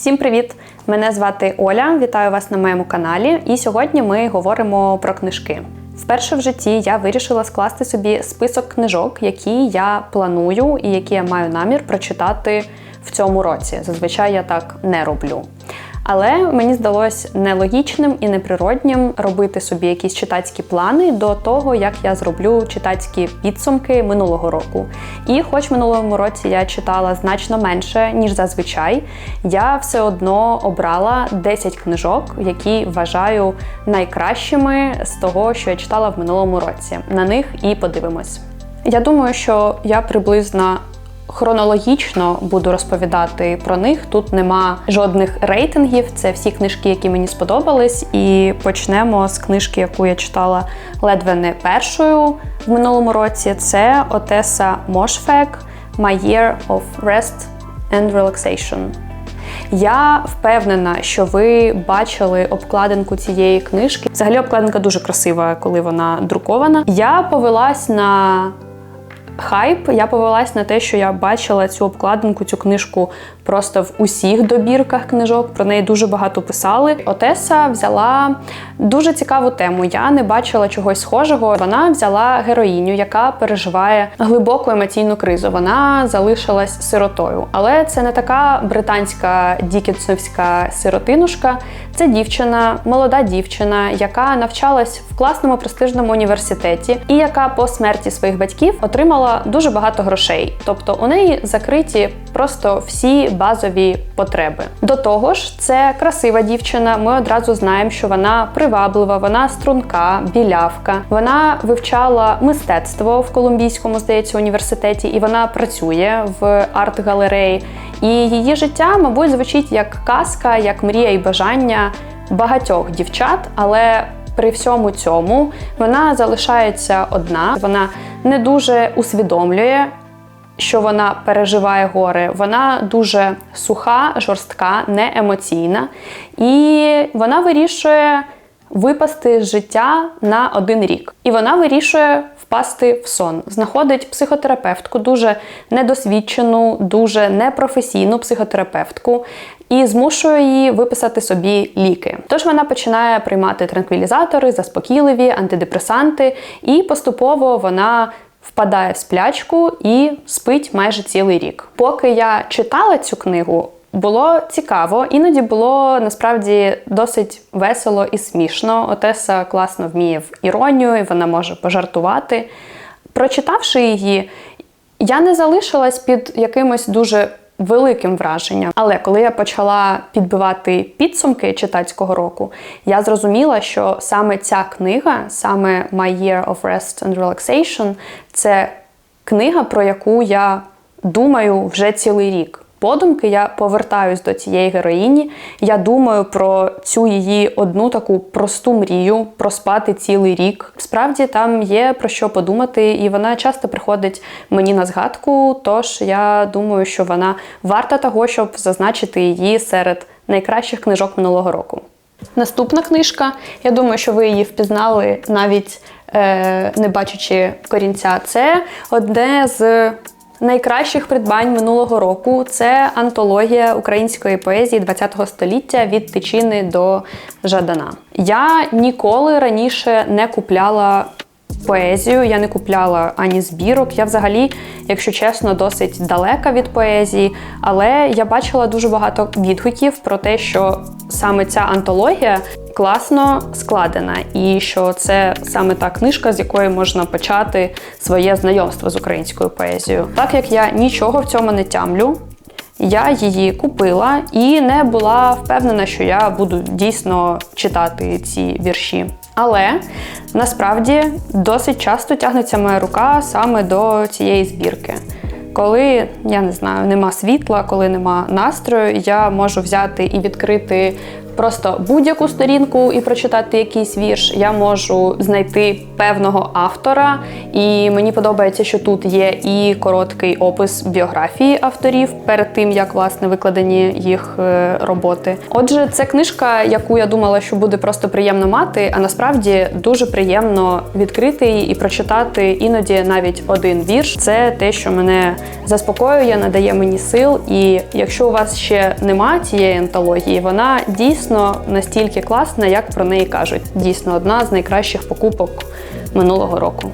Всім привіт! Мене звати Оля. Вітаю вас на моєму каналі. І сьогодні ми говоримо про книжки. Вперше в житті я вирішила скласти собі список книжок, які я планую і які я маю намір прочитати в цьому році. Зазвичай я так не роблю. Але мені здалось нелогічним і неприроднім робити собі якісь читацькі плани до того, як я зроблю читацькі підсумки минулого року. І хоч минулому році я читала значно менше, ніж зазвичай, я все одно обрала 10 книжок, які вважаю найкращими з того, що я читала в минулому році. На них і подивимось. Я думаю, що я приблизно хронологічно буду розповідати про них. Тут нема жодних рейтингів. Це всі книжки, які мені сподобались. І почнемо з книжки, яку я читала ледве не першою в минулому році. Це Отеса Мошфек My Year of Rest and Relaxation. Я впевнена, що ви бачили обкладинку цієї книжки. Взагалі, обкладинка дуже красива, коли вона друкована. Я повелась на хайп. Я повелась на те, що я бачила цю обкладинку, цю книжку просто в усіх добірках книжок. Про неї дуже багато писали. Отеса взяла дуже цікаву тему. Я не бачила чогось схожого. Вона взяла героїню, яка переживає глибоку емоційну кризу. Вона залишилась сиротою. Але це не така британська дікінсовська сиротинушка. Це дівчина, молода дівчина, яка навчалась в класному престижному університеті, і яка по смерті своїх батьків отримала дуже багато грошей. Тобто у неї закриті просто всі базові потреби. До того ж, це красива дівчина. Ми одразу знаємо, що вона приваблива, вона струнка, білявка. Вона вивчала мистецтво в Колумбійському, здається, університеті, і вона працює в арт-галереї. І її життя, мабуть, звучить як казка, як мрія і бажання багатьох дівчат, але при всьому цьому вона залишається одна. Вона не дуже усвідомлює, що вона переживає горе. Вона дуже суха, жорстка, не емоційна, і вона вирішує випасти з життя на один рік. І вона вирішує впасти в сон. Знаходить психотерапевтку, дуже недосвідчену, дуже непрофесійну психотерапевтку. І змушує її виписати собі ліки. Тож вона починає приймати транквілізатори, заспокійливі, антидепресанти, і поступово вона впадає в сплячку і спить майже цілий рік. Поки я читала цю книгу, було цікаво, іноді було насправді досить весело і смішно. Отеса класно вміє в іронію, і вона може пожартувати. Прочитавши її, я не залишилась під якимось дуже великим враженням. Але коли я почала підбивати підсумки читацького року, я зрозуміла, що саме ця книга, саме My Year of Rest and Relaxation, це книга, про яку я думаю вже цілий рік. Подумки я повертаюсь до цієї героїні. Я думаю про цю її одну таку просту мрію проспати цілий рік. Справді там є про що подумати, і вона часто приходить мені на згадку. Тож я думаю, що вона варта того, щоб зазначити її серед найкращих книжок минулого року. Наступна книжка, я думаю, що ви її впізнали навіть е, не бачачи корінця. Це одне з найкращих придбань минулого року це антологія української поезії ХХ століття від Тичини до Жадана. Я ніколи раніше не купляла. Поезію я не купляла ані збірок. Я взагалі, якщо чесно, досить далека від поезії, але я бачила дуже багато відгуків про те, що саме ця антологія класно складена, і що це саме та книжка, з якої можна почати своє знайомство з українською поезією. Так як я нічого в цьому не тямлю. Я її купила і не була впевнена, що я буду дійсно читати ці вірші. Але насправді досить часто тягнеться моя рука саме до цієї збірки. Коли я не знаю, нема світла, коли нема настрою, я можу взяти і відкрити просто будь-яку сторінку і прочитати якийсь вірш. Я можу знайти певного автора, і мені подобається, що тут є і короткий опис біографії авторів перед тим, як власне викладені їх е, роботи. Отже, це книжка, яку я думала, що буде просто приємно мати, а насправді дуже приємно відкрити її і прочитати іноді навіть один вірш. Це те, що мене заспокоює, надає мені сил. І якщо у вас ще нема цієї антології, вона дійсно настільки класна, як про неї кажуть. Дійсно, одна з найкращих покупок минулого року.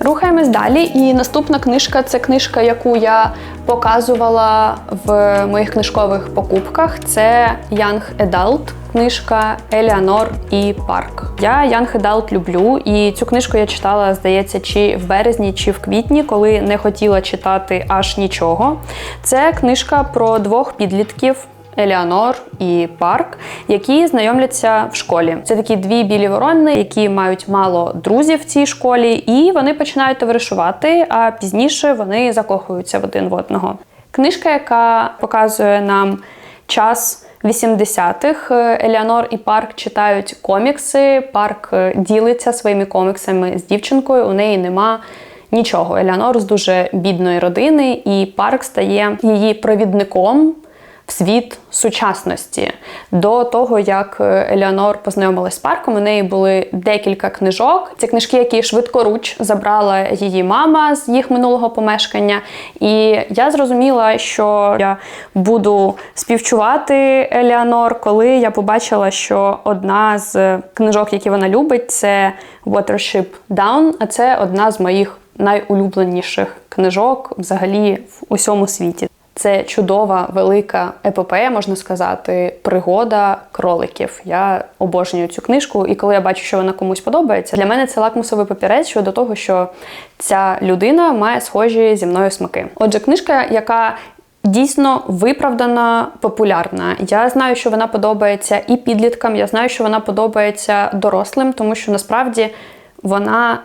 Рухаємось далі. І наступна книжка це книжка, яку я показувала в моїх книжкових покупках. Це Young Adult, книжка Еліанор і Парк. Я Young Adult люблю, і цю книжку я читала, здається, чи в березні, чи в квітні, коли не хотіла читати аж нічого. Це книжка про двох підлітків. Еліанор і Парк, які знайомляться в школі. Це такі дві білі ворони, які мають мало друзів в цій школі, і вони починають товаришувати, а пізніше вони закохуються в один в одного. Книжка, яка показує нам час 80-х, Еліанор і Парк читають комікси. Парк е, ділиться своїми коміксами з дівчинкою. У неї нема. Нічого, Еліанор з дуже бідної родини, і парк стає її провідником світ сучасності. До того, як е, Елеонор познайомилась з парком, у неї були декілька книжок. Це книжки, які швидкоруч забрала її мама з їх минулого помешкання. І я зрозуміла, що я буду співчувати Елеонор, коли я побачила, що одна з книжок, які вона любить, це Watership Down, а це одна з моїх найулюбленіших книжок взагалі в усьому світі. Це чудова, велика епопея, можна сказати, пригода кроликів. Я обожнюю цю книжку, і коли я бачу, що вона комусь подобається, для мене це лакмусовий папірець щодо того, що ця людина має схожі зі мною смаки. Отже, книжка, яка Дійсно виправдана, популярна. Я знаю, що вона подобається і підліткам. Я знаю, що вона подобається дорослим, тому що насправді вона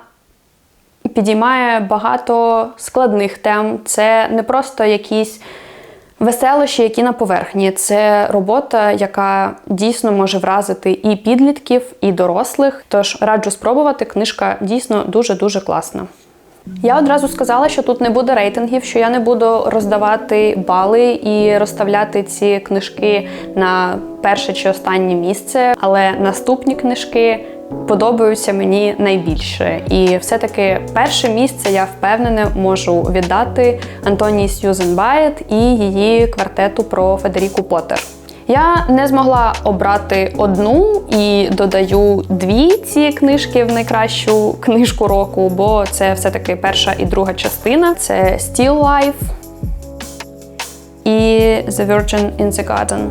підіймає багато складних тем. Це не просто якісь веселощі, які на поверхні. Це робота, яка дійсно може вразити і підлітків, і дорослих. Тож раджу спробувати. Книжка дійсно дуже-дуже класна. Я одразу сказала, що тут не буде рейтингів, що я не буду роздавати бали і розставляти ці книжки на перше чи останнє місце, але наступні книжки подобаються мені найбільше. І все-таки перше місце я впевнена можу віддати Антонії Сьюзен Байет і її квартету про Федеріку Поттер. Я не змогла обрати одну і додаю дві ці книжки в найкращу книжку року, бо це все-таки перша і друга частина. Це Still Life і The Virgin in the Garden.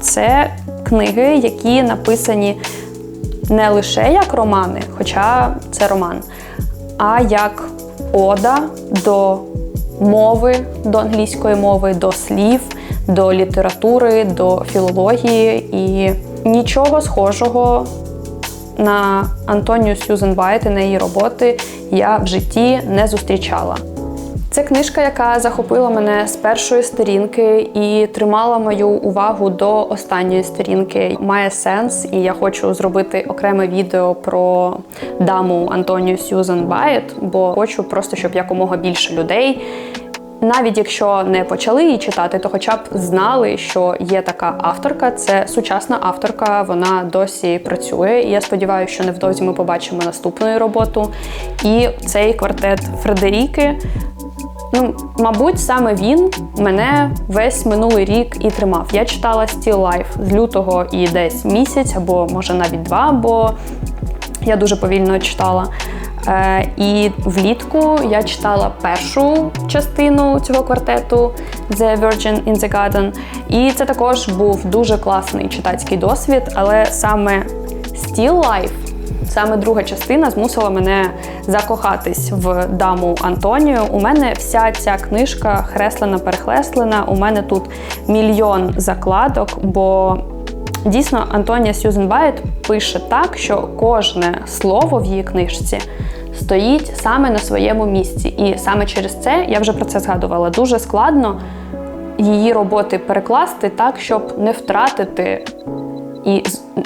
Це книги, які написані не лише як романи, хоча це роман, а як ода до мови, до англійської мови, до слів, до літератури, до філології і нічого схожого на Антонію Сюзен Вайт і на її роботи я в житті не зустрічала. Це книжка, яка захопила мене з першої сторінки і тримала мою увагу до останньої сторінки. Має сенс, і я хочу зробити окреме відео про даму Антонію Сьюзан Байет, бо хочу просто, щоб якомога більше людей. Навіть якщо не почали її читати, то хоча б знали, що є така авторка. Це сучасна авторка, вона досі працює. І я сподіваюся, що невдовзі ми побачимо наступну роботу. І цей квартет Фредеріки Ну, мабуть, саме він мене весь минулий рік і тримав. Я читала Still Life з лютого і десь місяць, або може навіть два, бо я дуже повільно читала. Е, І влітку я читала першу частину цього квартету The Virgin in the Garden. І це також був дуже класний читацький досвід, але саме Still Life Саме друга частина змусила мене закохатись в даму Антонію. У мене вся ця книжка хреслена, перехлеслена. У мене тут мільйон закладок, бо дійсно Антонія Сьюзен Байт пише так, що кожне слово в її книжці. Стоїть саме на своєму місці, і саме через це я вже про це згадувала. Дуже складно її роботи перекласти так, щоб не втратити і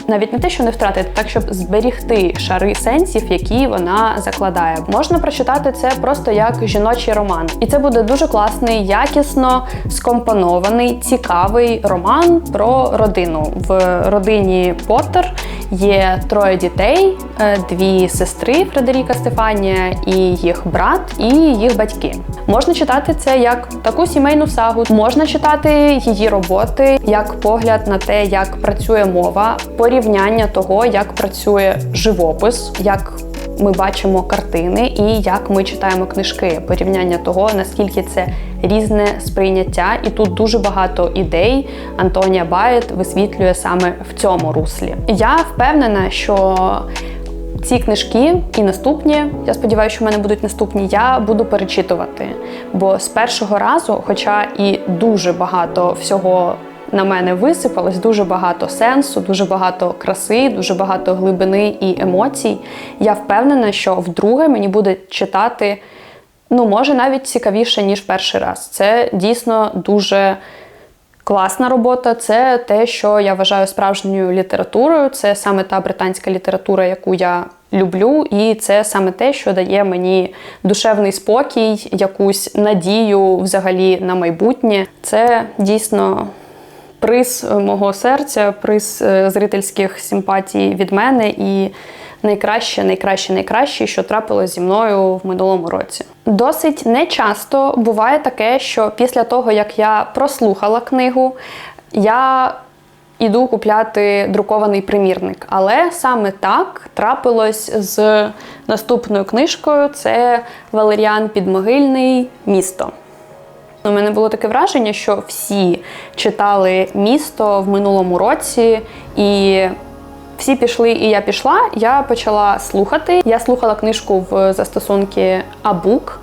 навіть не те, що не втратити, так щоб зберігти шари сенсів, які вона закладає. Можна прочитати це просто як жіночий роман, і це буде дуже класний, якісно скомпонований, цікавий роман про родину. В родині Поттер є троє дітей, е, дві сестри Фредеріка Стефанія і їх брат, і їх батьки. Можна читати це як таку сімейну сагу, можна читати її роботи як погляд на те, як працює мова, порівняння того, як працює живопис, як ми бачимо картини і як ми читаємо книжки, порівняння того, наскільки це різне сприйняття, і тут дуже багато ідей Антонія Байет висвітлює саме в цьому руслі. Я впевнена, що ці книжки і наступні, я сподіваюся, що в мене будуть наступні, я буду перечитувати. Бо з першого разу, хоча і дуже багато всього на мене висипалось, дуже багато сенсу, дуже багато краси, дуже багато глибини і емоцій. Я впевнена, що вдруге мені буде читати, ну, може, навіть цікавіше, ніж перший раз. Це дійсно дуже. Класна робота це те, що я вважаю справжньою літературою. Це саме та британська література, яку я люблю, і це саме те, що дає мені душевний спокій, якусь надію взагалі на майбутнє. Це дійсно приз мого серця, приз е, зрительських симпатій від мене і найкраще, найкраще, найкраще, що трапилось зі мною в минулому році. Досить нечасто буває таке, що після того, як я прослухала книгу, я іду купляти друкований примірник. Але саме так трапилось з наступною книжкою: це Валеріан Підмогильний Місто. У мене було таке враження, що всі читали місто в минулому році, і всі пішли, і я пішла. Я почала слухати. Я слухала книжку в застосунки Абук.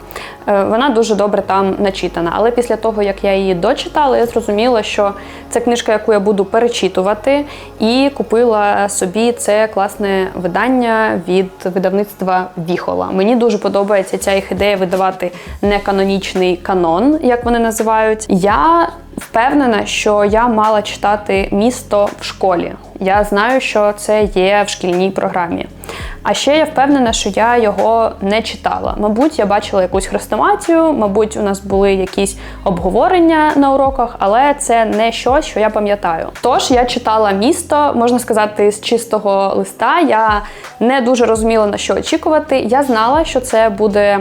Е, Вона дуже добре там начитана. Але після того, як я її дочитала, я зрозуміла, що це книжка, яку я буду перечитувати, і купила собі це класне видання від видавництва Віхола. Мені дуже подобається ця їх ідея видавати неканонічний канон, як вони називають. Я впевнена, що я мала читати місто в школі. Я знаю, що це є в шкільній програмі. А ще я впевнена, що я його не читала. Мабуть, я бачила якусь хрестоматію, мабуть, у нас були якісь обговорення на уроках, але це не щось, що я пам'ятаю. Тож я читала місто, можна сказати, з чистого листа. Я не дуже розуміла на що очікувати. Я знала, що це буде.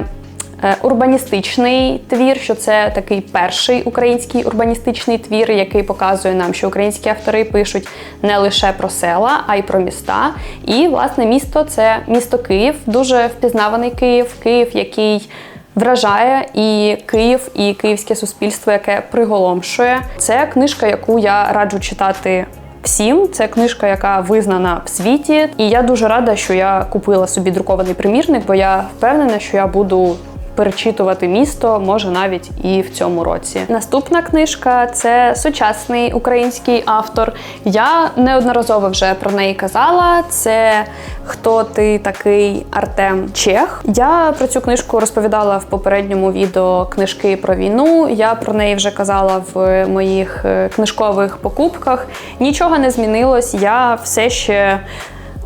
е, Урбаністичний твір, що це такий перший український урбаністичний твір, який показує нам, що українські автори пишуть не лише про села, а й про міста. І власне місто це місто Київ, дуже впізнаваний Київ, Київ, який вражає і Київ, і київське суспільство, яке приголомшує. Це книжка, яку я раджу читати. Всім це книжка, яка визнана в світі, і я дуже рада, що я купила собі друкований примірник, бо я впевнена, що я буду перечитувати місто, може навіть і в цьому році. Наступна книжка це сучасний український автор. Я неодноразово вже про неї казала. Це хто ти такий Артем Чех. Я про цю книжку розповідала в попередньому відео книжки про війну. Я про неї вже казала в моїх е, книжкових покупках. Нічого не змінилось. Я все ще.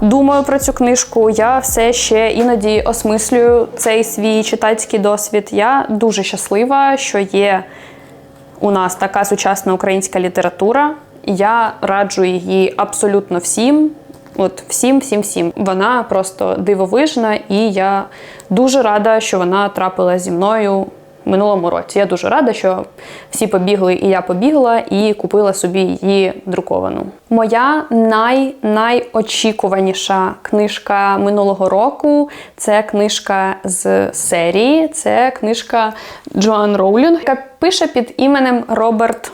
Думаю про цю книжку, я все ще іноді осмислюю цей свій читацький досвід. Я дуже щаслива, що є у нас така сучасна українська література. Я раджу її абсолютно всім. От всім, всім, всім. Вона просто дивовижна, і я дуже рада, що вона трапила зі мною минулому році. Я дуже рада, що всі побігли, і я побігла, і купила собі її друковану. Моя най найочікуваніша книжка минулого року це книжка з серії. Це книжка Джоан Роулінг, яка пише під іменем Роберт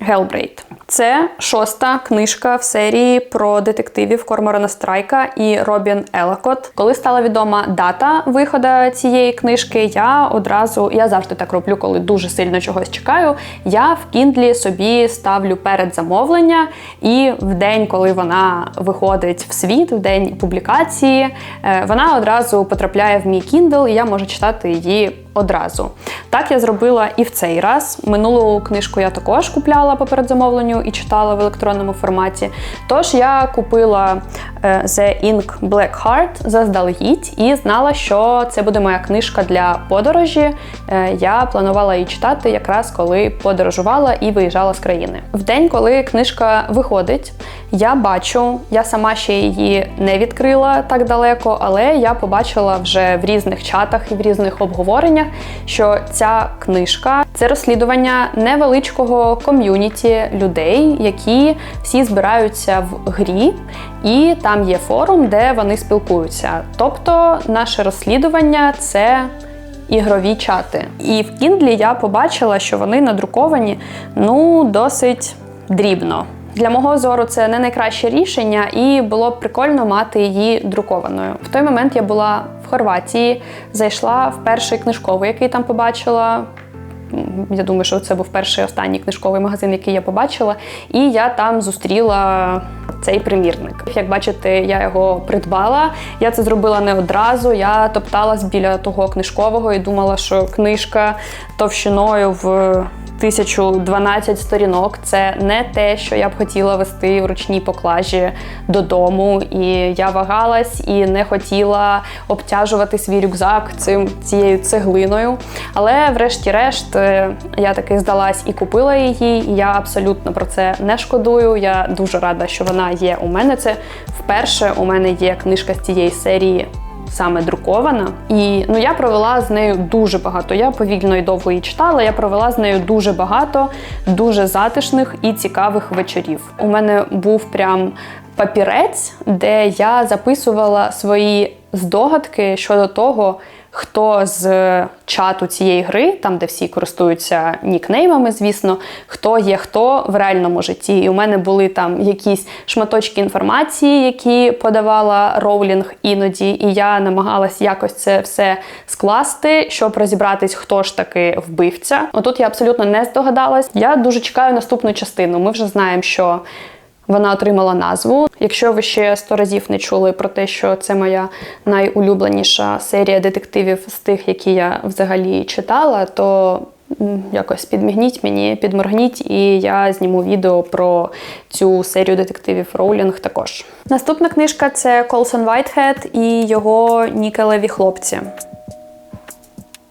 Гелбрейт. Це шоста книжка в серії про детективів Корморана Страйка і Робін Елакот. Коли стала відома дата виходу цієї книжки, я одразу я завжди так роблю, коли дуже сильно чогось чекаю. Я в Кіндлі собі ставлю передзамовлення, і в день, коли вона виходить в світ, в день публікації, е, вона одразу потрапляє в мій Kindle, і я можу читати її одразу. Так я зробила і в цей раз. Минулу книжку я також купляла по передзамовленню і читала в електронному форматі. Тож я купила е, The Ink Black Heart заздалегідь і знала, що це буде моя книжка для подорожі. Е, Я планувала її читати якраз коли подорожувала і виїжджала з країни. В день, коли книжка виходить, я бачу, я сама ще її не відкрила так далеко, але я побачила вже в різних чатах і в різних обговореннях, що ця книжка це розслідування невеличкого ком'юніті людей, які всі збираються в грі, і там є форум, де вони спілкуються. Тобто, наше розслідування це. Ігрові чати. І в Kindle я побачила, що вони надруковані ну досить дрібно. Для мого зору це не найкраще рішення, і було б прикольно мати її друкованою. В той момент я була в Хорватії, зайшла в перший книжковий, який там побачила. Я думаю, що це був перший останній книжковий магазин, який я побачила, і я там зустріла цей примірник. Як бачите, я його придбала. Я це зробила не одразу. Я топталась біля того книжкового і думала, що книжка товщиною в 1012 сторінок це не те, що я б хотіла вести в ручній поклажі додому. І я вагалась і не хотіла обтяжувати свій рюкзак цим цією цеглиною. Але, врешті-решт, е, я таки здалась і купила її. І я абсолютно про це не шкодую. Я дуже рада, що вона є у мене. Це вперше у мене є книжка з цієї серії саме друкована. І ну я провела з нею дуже багато. Я повільно і довго її читала. Я провела з нею дуже багато, дуже затишних і цікавих вечорів. У мене був прям папірець, де я записувала свої здогадки щодо того. Хто з чату цієї гри, там де всі користуються нікнеймами, звісно, хто є хто в реальному житті. І у мене були там якісь шматочки інформації, які подавала Роулінг іноді, і я намагалась якось це все скласти, щоб розібратись, хто ж таки вбивця. Отут я абсолютно не здогадалась. Я дуже чекаю наступну частину. Ми вже знаємо, що. Вона отримала назву. Якщо ви ще сто разів не чули про те, що це моя найулюбленіша серія детективів з тих, які я взагалі читала, то якось підмігніть мені, підморгніть, і я зніму відео про цю серію детективів Роулінг також. Наступна книжка це Колсон Вайтхед і його нікелеві хлопці.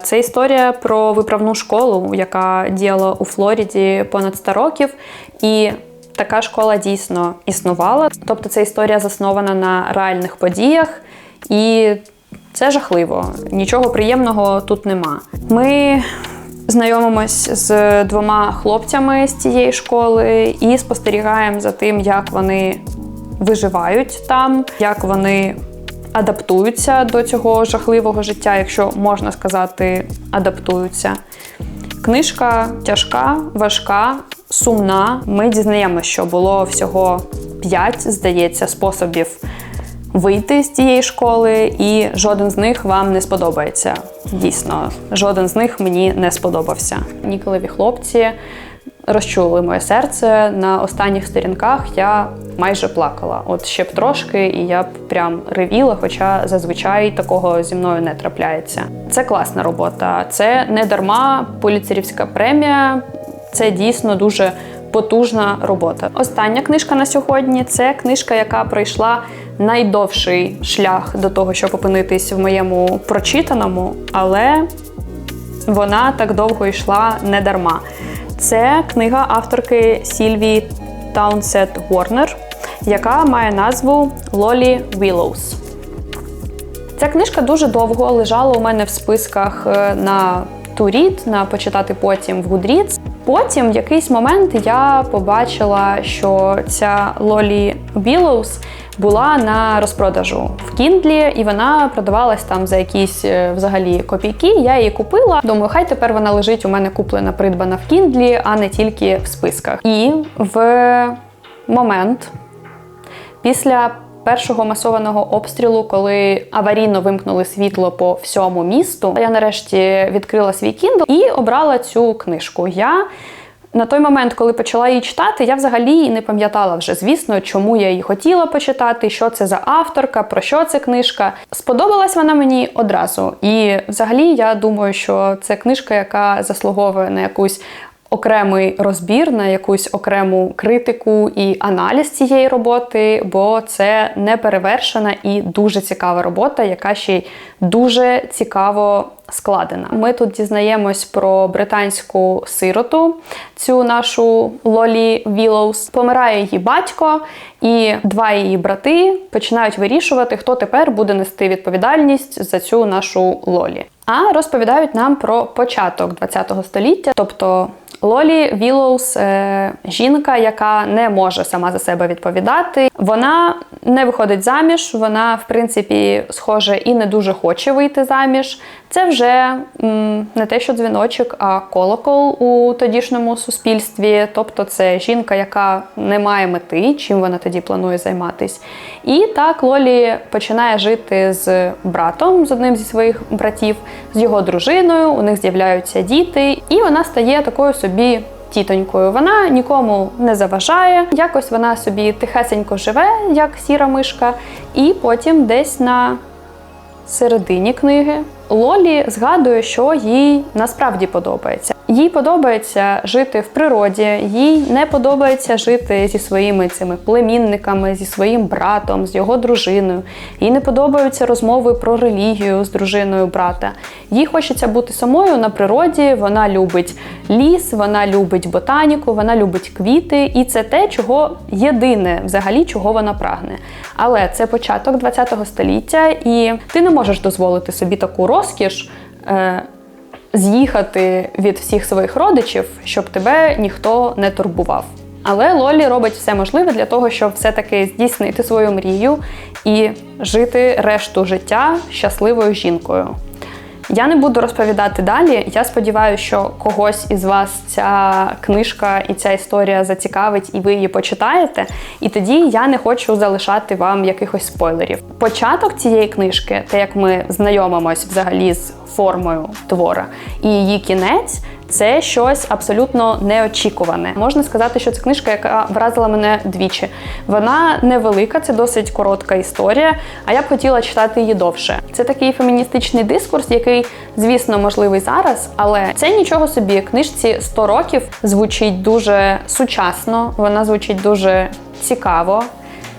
Це історія про виправну школу, яка діяла у Флориді понад 100 років. І така школа дійсно існувала. Тобто, це історія заснована на реальних подіях, і це жахливо. Нічого приємного тут нема. Ми знайомимось з двома хлопцями з цієї школи і спостерігаємо за тим, як вони виживають там, як вони адаптуються до цього жахливого життя, якщо можна сказати, адаптуються. Книжка тяжка, важка, сумна. Ми дізнаємося, що було всього п'ять, здається, способів вийти з цієї школи, і жоден з них вам не сподобається. Дійсно, жоден з них мені не сподобався. Ніколеві хлопці розчули моє серце. На останніх сторінках я майже плакала. От ще б трошки, і я б прям ревіла, хоча зазвичай такого зі мною не трапляється. Це класна робота. Це не дарма поліцерівська премія. Це дійсно дуже потужна робота. Остання книжка на сьогодні це книжка, яка пройшла найдовший шлях до того, щоб опинитись в моєму прочитаному, але вона так довго йшла не дарма. Це книга авторки Сільвії Таунсет Уорнер, яка має назву Лолі Willows. Ця книжка дуже довго лежала у мене в списках е, на Турід, на почитати потім в Goodreads. Потім в якийсь момент я побачила, що ця Лолі Willows була на розпродажу в Кіндлі, і вона продавалась там за якісь е, взагалі копійки. Я її купила. Думаю, хай тепер вона лежить у мене куплена, придбана в Кіндлі, а не тільки в списках. І в момент після першого масованого обстрілу, коли аварійно вимкнули світло по всьому місту, я нарешті відкрила свій Kindle і обрала цю книжку. Я На той момент, коли почала її читати, я взагалі не пам'ятала вже, звісно, чому я її хотіла почитати, що це за авторка, про що це книжка. Сподобалась вона мені одразу. І взагалі я думаю, що це книжка, яка заслуговує на якусь окремий розбір, на якусь окрему критику і аналіз цієї роботи, бо це неперевершена і дуже цікава робота, яка ще й дуже цікаво складена. Ми тут дізнаємось про британську сироту, цю нашу Лолі Вілоус. Помирає її батько, і два її брати починають вирішувати, хто тепер буде нести відповідальність за цю нашу Лолі. А розповідають нам про початок ХХ століття, тобто Лолі Вілоус е, жінка, яка не може сама за себе відповідати. Вона не виходить заміж, вона, в принципі, схоже, і не дуже хоче вийти заміж. Це вже м, не те, що дзвіночок, а колокол у тодішньому суспільстві. Тобто, це жінка, яка не має мети, чим вона тоді планує займатись. І так Лолі починає жити з братом, з одним зі своїх братів, з його дружиною. У них з'являються діти, і вона стає такою собі. Тітонькою вона нікому не заважає, якось вона собі тихесенько живе, як сіра мишка, і потім десь на середині книги Лолі згадує, що їй насправді подобається. Їй подобається жити в природі, їй не подобається жити зі своїми цими племінниками, зі своїм братом, з його дружиною. Їй не подобаються розмови про релігію з дружиною брата. Їй хочеться бути самою на природі. Вона любить ліс, вона любить ботаніку, вона любить квіти, і це те, чого єдине взагалі, чого вона прагне. Але це початок ХХ століття, і ти не можеш дозволити собі таку розкіш. З'їхати від всіх своїх родичів, щоб тебе ніхто не турбував. Але Лолі робить все можливе для того, щоб все-таки здійснити свою мрію і жити решту життя щасливою жінкою. Я не буду розповідати далі. Я сподіваюся, що когось із вас ця книжка і ця історія зацікавить, і ви її почитаєте. І тоді я не хочу залишати вам якихось спойлерів. Початок цієї книжки, те як ми знайомимось взагалі з формою твора, і її кінець. Це щось абсолютно неочікуване. Можна сказати, що це книжка, яка вразила мене двічі. Вона невелика, це досить коротка історія. А я б хотіла читати її довше. Це такий феміністичний дискурс, який, звісно, можливий зараз, але це нічого собі. Книжці 100 років звучить дуже сучасно, вона звучить дуже цікаво.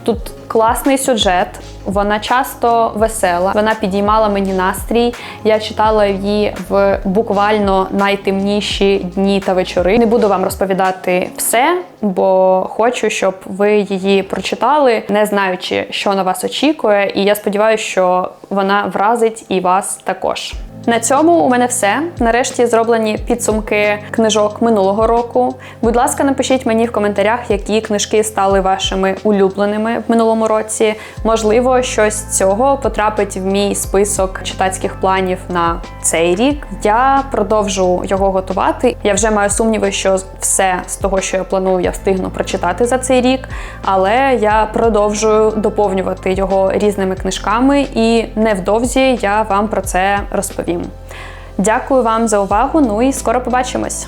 Тут класний сюжет, вона часто весела, вона підіймала мені настрій. Я читала її в буквально найтемніші дні та вечори. Не буду вам розповідати все, бо хочу, щоб ви її прочитали, не знаючи, що на вас очікує. І я сподіваюся, що вона вразить і вас також. На цьому у мене все. Нарешті зроблені підсумки книжок минулого року. Будь ласка, напишіть мені в коментарях, які книжки стали вашими улюбленими в минулому році. Можливо, щось з цього потрапить в мій список читацьких планів на цей рік. Я продовжу його готувати. Я вже маю сумніви, що все з того, що я планую, я встигну прочитати за цей рік. Але я продовжую доповнювати його різними книжками, і невдовзі я вам про це розповім. Дякую вам за увагу. Ну і скоро побачимось.